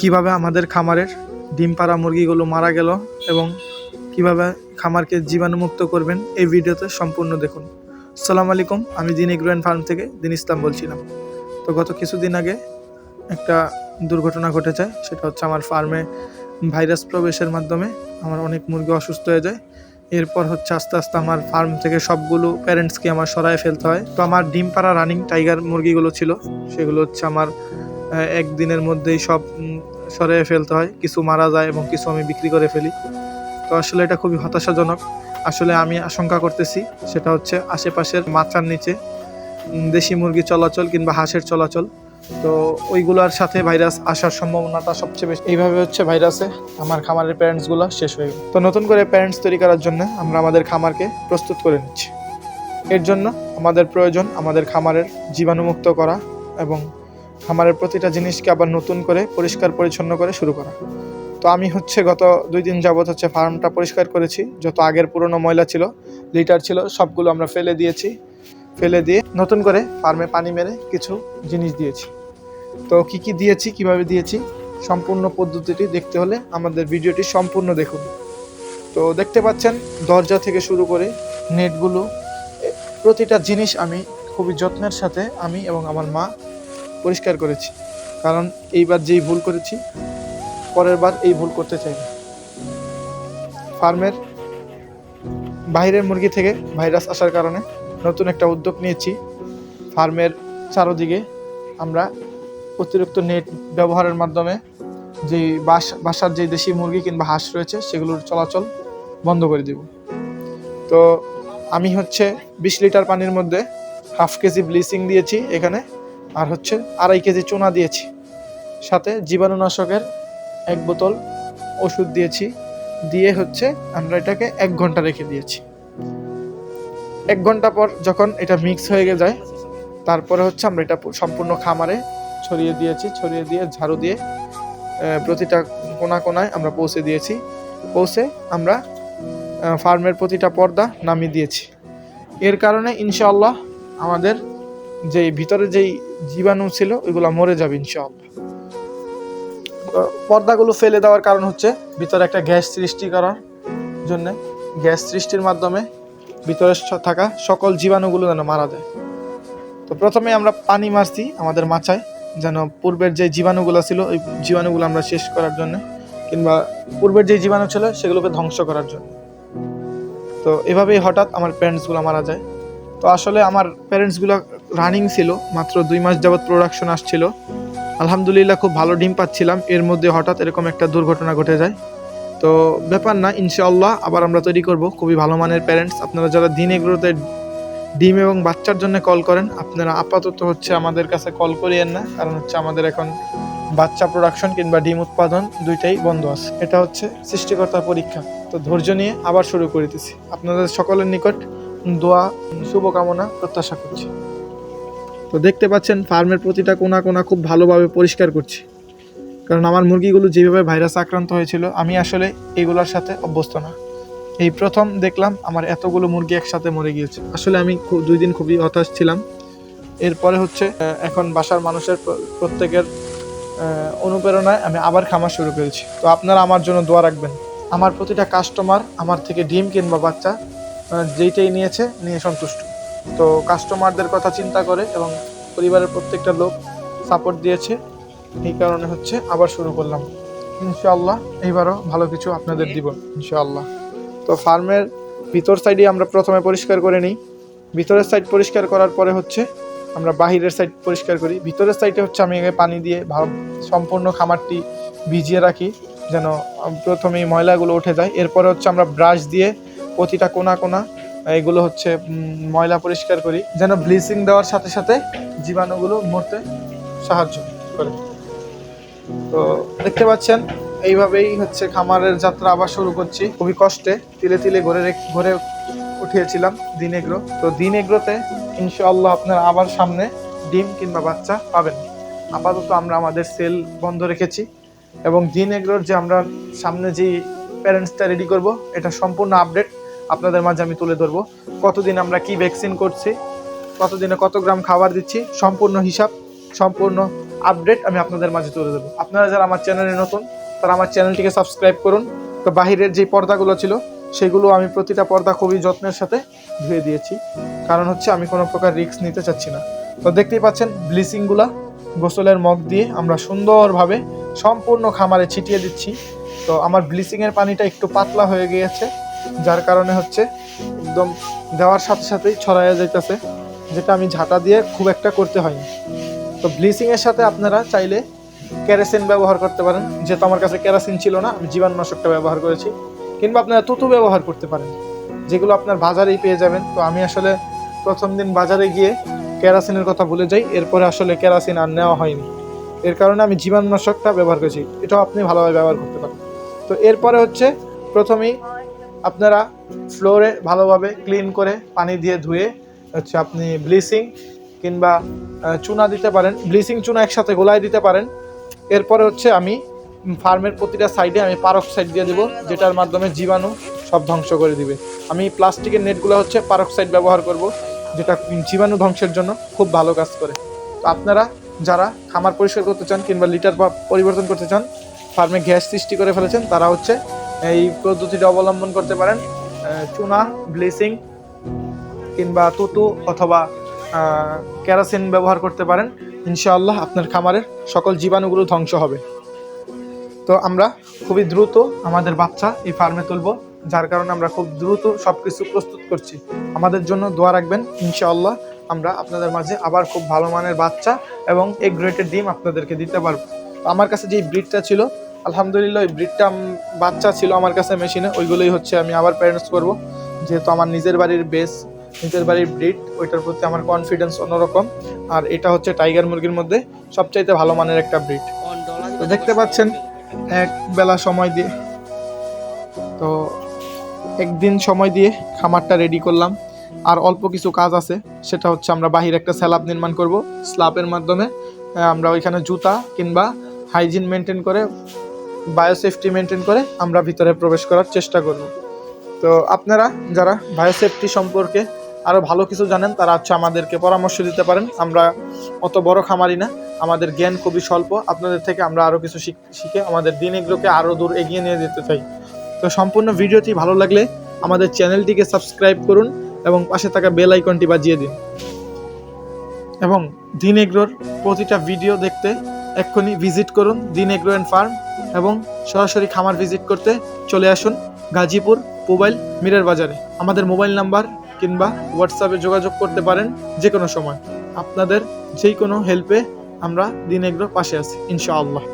কীভাবে আমাদের খামারের ডিম পাড়া মুরগিগুলো মারা গেল এবং কীভাবে খামারকে জীবাণুমুক্ত করবেন, এই ভিডিওতে সম্পূর্ণ দেখুন। সালাম আলাইকুম, আমি দিন এগ্রোয়েন ফার্ম থেকে দিন ইসলাম বলছিলাম। তো গত কিছুদিন আগে একটা দুর্ঘটনা ঘটে যায় সেটা হচ্ছে আমার ফার্মে ভাইরাস প্রবেশের মাধ্যমে আমার অনেক মুরগি অসুস্থ হয়ে যায়। এরপর হচ্ছে আস্তে আস্তে আমার ফার্ম থেকে সবগুলো প্যারেন্টসকে আমার সরায় ফেলতে হয়। তো আমার ডিম পাড়া রানিং টাইগার মুরগিগুলো ছিল, সেগুলো হচ্ছে আমার একদিনের মধ্যেই সব সরিয়ে ফেলতে হয়। কিছু মারা যায় এবং কিছু আমি বিক্রি করে ফেলি। তো আসলে এটা খুবই হতাশাজনক। আসলে আমি আশঙ্কা করতেছি, সেটা হচ্ছে আশেপাশের মাচার নিচে দেশি মুরগি চলাচল কিংবা হাঁসের চলাচল। তো ওইগুলোর সাথে ভাইরাস আসার সম্ভাবনাটা সবচেয়ে বেশি। এইভাবে হচ্ছে ভাইরাসে আমার খামারের প্যারেন্টসগুলো শেষ হয়ে গেল। তো নতুন করে প্যারেন্টস তৈরি করার জন্য আমরা আমাদের খামারকে প্রস্তুত করে নিচ্ছি। এর জন্য আমাদের প্রয়োজন আমাদের খামারের জীবাণুমুক্ত করা এবং খামারের প্রতিটা জিনিসকে আবার নতুন করে, পরিষ্কার পরিচ্ছন্ন করে শুরু করা। তো আমি হচ্ছে গত দুই দিন যাবত হচ্ছে ফার্মটা পরিষ্কার করেছি। যত আগের পুরনো ময়লা ছিল, লিটার ছিল, সবগুলো আমরা ফেলে দিয়েছি। ফেলে দিয়ে নতুন করে ফার্মে পানি মেরে কিছু জিনিস দিয়েছি। তো কি কি দিয়েছি, কীভাবে দিয়েছি, সম্পূর্ণ পদ্ধতিটি দেখতে হলে আমাদের ভিডিওটি সম্পূর্ণ দেখুন। তো দেখতে পাচ্ছেন, দরজা থেকে শুরু করে নেটগুলো প্রতিটা জিনিস আমি খুবই যত্নের সাথে আমি এবং আমার মা পরিষ্কার করেছি। কারণ এইবার যেই ভুল করেছি, পরের বার এই ভুল করতে চাই না। ফার্মের বাইরের মুরগি থেকে ভাইরাস আসার কারণে নতুন একটা উদ্যোগ নিয়েছি। ফার্মের চারোদিকে আমরা অতিরিক্ত নেট ব্যবহারের মাধ্যমে যে বাস, বাসার যে দেশি মুরগি কিংবা হাঁস রয়েছে, সেগুলোর চলাচল বন্ধ করে দিব। তো আমি হচ্ছে বিশ লিটার পানির মধ্যে হাফ কেজি ব্লিচিং দিয়েছি এখানে। আর হচ্ছে আড়াই কেজি চুনা দিয়েছি। সাথে জীবাণুনাশকের এক বোতল ওষুধ দিয়েছি। দিয়ে হচ্ছে আমরা এটাকে এক ঘণ্টা রেখে দিয়েছি। এক ঘণ্টা পর যখন এটা মিক্স হয়ে যায়, তারপরে হচ্ছে আমরা এটা সম্পূর্ণ খামারে ছড়িয়ে দিয়েছি, ছড়িয়ে দিয়ে ঝাড়ু দিয়ে প্রতিটা কোনা কোনায় আমরা পৌঁছে দিয়েছি। পৌঁছে আমরা ফার্মের প্রতিটা পর্দা নামিয়ে দিয়েছি। এর কারণে ইনশাআল্লাহ আমাদের যেই ভিতরে যেই জীবাণু ছিল, ওইগুলো মরে যাবে ইনশাআল্লাহ। পর্দাগুলো ফেলে দেওয়ার কারণ হচ্ছে ভিতরে একটা গ্যাস সৃষ্টি করার জন্যে। গ্যাস সৃষ্টির মাধ্যমে ভিতরে থাকা সকল জীবাণুগুলো যেন মারা যায়। তো প্রথমে আমরা পানি মারছি আমাদের মাচায় যেন পূর্বের যে জীবাণুগুলো ছিল, ওই জীবাণুগুলো আমরা শেষ করার জন্য, কিংবা পূর্বের যে জীবাণু ছিল, সেগুলোকে ধ্বংস করার জন্য। তো এভাবেই হঠাৎ আমার প্যারেন্টসগুলো মারা যায়। তো আসলে আমার প্যারেন্টসগুলো রানিং ছিল, মাত্র দুই মাস যাবৎ প্রোডাকশন আসছিল। আলহামদুলিল্লাহ খুব ভালো ডিম পাচ্ছিলাম। এর মধ্যে হঠাৎ এরকম একটা দুর্ঘটনা ঘটে যায়। তো ব্যাপার না, ইনশাআল্লাহ আবার আমরা তৈরি করব। খুবই ভালো মানের প্যারেন্টস আপনারা যারা দিন এগুলোতে ডিম এবং বাচ্চার জন্য কল করেন, আপনারা আপাতত হচ্ছে আমাদের কাছে কল করিয়েন না। কারণ হচ্ছে আমাদের এখন বাচ্চা প্রোডাকশন কিংবা ডিম উৎপাদন দুইটাই বন্ধ আছে। এটা হচ্ছে সৃষ্টিকর্তা পরীক্ষা। তো ধৈর্য নিয়ে আবার শুরু করিতেছি। আপনাদের সকলের নিকট দোয়া, শুভকামনা, প্রত্যাশা করছি। তো দেখতে পাচ্ছেন ফার্মের প্রতিটা কোনা কোনা খুব ভালোভাবে পরিষ্কার করছি। কারণ আমার মুরগিগুলো যেভাবে ভাইরাস আক্রান্ত হয়েছিল, আমি আসলে এগুলোর সাথে অভ্যস্ত না। এই প্রথম দেখলাম আমার এতগুলো মুরগি একসাথে মরে গিয়েছে। আসলে আমি খু- দুই দিন খুবই হতাশ ছিলাম। এরপরে হচ্ছে এখন বাসার মানুষের প্রত্যেকের অনুপ্রেরণায় আমি আবার খামার শুরু করেছি। তো আপনারা আমার জন্য দোয়া রাখবেন। আমার প্রতিটা কাস্টমার আমার থেকে ডিম কিংবা বাচ্চা যেইটাই নিয়েছে, নিয়ে সন্তুষ্ট। তো কাস্টমারদের কথা চিন্তা করে এবং পরিবারের প্রত্যেকটা লোক সাপোর্ট দিয়েছে। এই কারণে হচ্ছে আবার শুরু করলাম। ইনশাআল্লাহ এইবারও ভালো কিছু আপনাদের দিব, ইনশাআল্লাহ। তো ফার্মের ভিতর সাইডে আমরা প্রথমে পরিষ্কার করে নিই। ভিতরের সাইড পরিষ্কার করার পরে হচ্ছে আমরা বাহিরের সাইড পরিষ্কার করি। ভিতরের সাইডে হচ্ছে আমি আগে পানি দিয়ে ভালো সম্পূর্ণ খামারটি ভিজিয়ে রাখি, যেন প্রথমেই ময়লাগুলো উঠে যায়। এরপরে হচ্ছে আমরা ব্রাশ দিয়ে প্রতিটা কোনা কোনা এগুলো হচ্ছে ময়লা পরিষ্কার করি, যেন ব্লিচিং দেওয়ার সাথে সাথে জীবাণুগুলো মরতে সাহায্য করে। তো দেখতে পাচ্ছেন, এইভাবেই হচ্ছে খামারের যাত্রা আবার শুরু করছি। খুবই কষ্টে তিলে তিলে ঘরে ঘরে উঠিয়েছিলাম দিন এগ্রো। তো দিন এগ্রোতে ইনশাআল্লাহ আপনার আবার সামনে ডিম কিংবা বাচ্চা পাবেন। আপাতত আমরা আমাদের সেল বন্ধ রেখেছি এবং দিন এগ্রোর যে আমরা সামনে যে প্যারেন্টসটা রেডি করব, এটা সম্পূর্ণ আপডেট আপনাদের মাঝে আমি তুলে ধরবো। কতদিন আমরা কি ভ্যাকসিন করছি, কতদিনে কত গ্রাম খাবার দিচ্ছি, সম্পূর্ণ হিসাব, সম্পূর্ণ আপডেট আমি আপনাদের মাঝে তুলে ধরবো। আপনারা যারা আমার চ্যানেলে নতুন, তারা আমার চ্যানেলটিকে সাবস্ক্রাইব করুন। তো বাহিরের যে পর্দাগুলো ছিল, সেগুলো আমি প্রতিটা পর্দা খুবই যত্নের সাথে ধুয়ে দিয়েছি। কারণ হচ্ছে আমি কোনো প্রকার রিস্ক নিতে চাচ্ছি না। তো দেখতেই পাচ্ছেন ব্লিচিংগুলা গোসলের মগ দিয়ে আমরা সুন্দরভাবে সম্পূর্ণ খামারে ছিটিয়ে দিচ্ছি। তো আমার ব্লিচিংয়ের পানিটা একটু পাতলা হয়ে গিয়েছে। যার কারণে হচ্ছে একদম দেওয়ার সাথে সাথেই ছড়াইয়া যাইতেছে, যেটা আমি ঝাঁটা দিয়ে খুব একটা করতে হয়নি। তো ব্লিচিংয়ের সাথে আপনারা চাইলে কেরোসিন ব্যবহার করতে পারেন, যেহেতু আমার কাছে কেরোসিন ছিল না, আমি জীবাণুনাশকটা ব্যবহার করেছি, কিংবা আপনারা তুতু ব্যবহার করতে পারেন, যেগুলো আপনার বাজারেই পেয়ে যাবেন। তো আমি আসলে প্রথম দিন বাজারে গিয়ে কেরাসিনের কথা ভুলে যাই, এরপরে আসলে কেরাসিন আর নেওয়া হয়নি। এর কারণে আমি জীবাণুনাশকটা ব্যবহার করেছি, এটাও আপনি ভালোভাবে ব্যবহার করতে পারেন। তো এরপরে হচ্ছে প্রথমেই আপনারা ফ্লোরে ভালোভাবে ক্লিন করে পানি দিয়ে ধুয়ে হচ্ছে আপনি ব্লিচিং কিংবা চুনা দিতে পারেন। ব্লিচিং চুনা একসাথে গোলায় দিতে পারেন। এরপরে হচ্ছে আমি ফার্মের প্রতিটা সাইডে আমি পারক সাইড দিয়ে দেবো, যেটার মাধ্যমে জীবাণু সব ধ্বংস করে দিবে। আমি প্লাস্টিকের নেটগুলো হচ্ছে পারক সাইড ব্যবহার করব, যেটা জীবাণু ধ্বংসের জন্য খুব ভালো কাজ করে। তো আপনারা যারা খামার পরিষ্কার করতে চান কিংবা লিটার পরিবর্তন করতে চান, ফার্মে গ্যাস সৃষ্টি করে ফেলেছেন, তারা হচ্ছে এই পদ্ধতিটা অবলম্বন করতে পারেন চুনা, ব্লিচিং কিংবা তুতু অথবা কেরাসিন ব্যবহার করতে পারেন। ইনশাআল্লাহ আপনার খামারের সকল জীবাণুগুলো ধ্বংস হবে। তো আমরা খুবই দ্রুত আমাদের বাচ্চা এই ফার্মে তুলব, যার কারণে আমরা খুব দ্রুত সব কিছু প্রস্তুত করছি। আমাদের জন্য দোয়া রাখবেন, ইনশাআল্লাহ আমরা আপনাদের মাঝে আবার খুব ভালো মানের বাচ্চা এবং এগ গ্রেটের ডিম আপনাদেরকে দিতে পারব। আমার কাছে যেই ব্রিডটা ছিল আলহামদুলিল্লাহ, ওই ব্রিডটা বাচ্চা ছিল আমার কাছে মেশিনে ওইগুলোই হচ্ছে আমি আবার প্যারেন্টস করব। যেহেতু আমার নিজের বাড়ির বেস নিজের বাড়ির ব্রিড ওইটার প্রতি আমার কনফিডেন্স অন্যরকম। আর এটা হচ্ছে টাইগার মুরগির মধ্যে সবচাইতে ভালো মানের একটা ব্রিড তো দেখতে পাচ্ছেন, এক বেলা সময় দিয়ে। তো একদিন সময় দিয়ে খামারটা রেডি করলাম। আর অল্প কিছু কাজ আছে, সেটা হচ্ছে আমরা বাহির একটা স্ল্যাব নির্মাণ করব। স্ল্যাবের মাধ্যমে আমরা ওইখানে জুতা কিংবা হাইজিন মেনটেন করে বায়োসেফটি মেনটেন করে আমরা ভিতরে প্রবেশ করার চেষ্টা করব। তো আপনারা যারা বায়োসেফটি সম্পর্কে আরও ভালো কিছু জানেন, তারা হচ্ছে আমাদেরকে পরামর্শ দিতে পারেন। আমরা অত বড় খামারি না, আমাদের জ্ঞান খুবই স্বল্প। আপনাদের থেকে আমরা আরও কিছু শিখ- আমাদের দিন এগুলোকে আরও দূর এগিয়ে নিয়ে যেতে চাই। তো সম্পূর্ণ ভিডিওটি ভালো লাগলে আমাদের চ্যানেলটিকে সাবস্ক্রাইব করুন এবং পাশে থাকা বেল আইকনটি বাজিয়ে দিন। এবং দিন এগ্রোর প্রতিটা ভিডিও দেখতে এক্ষুনি ভিজিট করুন দিন এগ্রো অ্যান্ড ফার্ম এবং সরাসরি খামার ভিজিট করতে চলে আসুন গাজীপুর মোবাইল মিরের বাজারে। আমাদের মোবাইল নাম্বার কিংবা হোয়াটসঅ্যাপে যোগাযোগ করতে পারেন যে কোনো সময়। আপনাদের যেই কোনো হেল্পে আমরা দিন এগ্রো পাশে আছি, ইনশাআল্লাহ।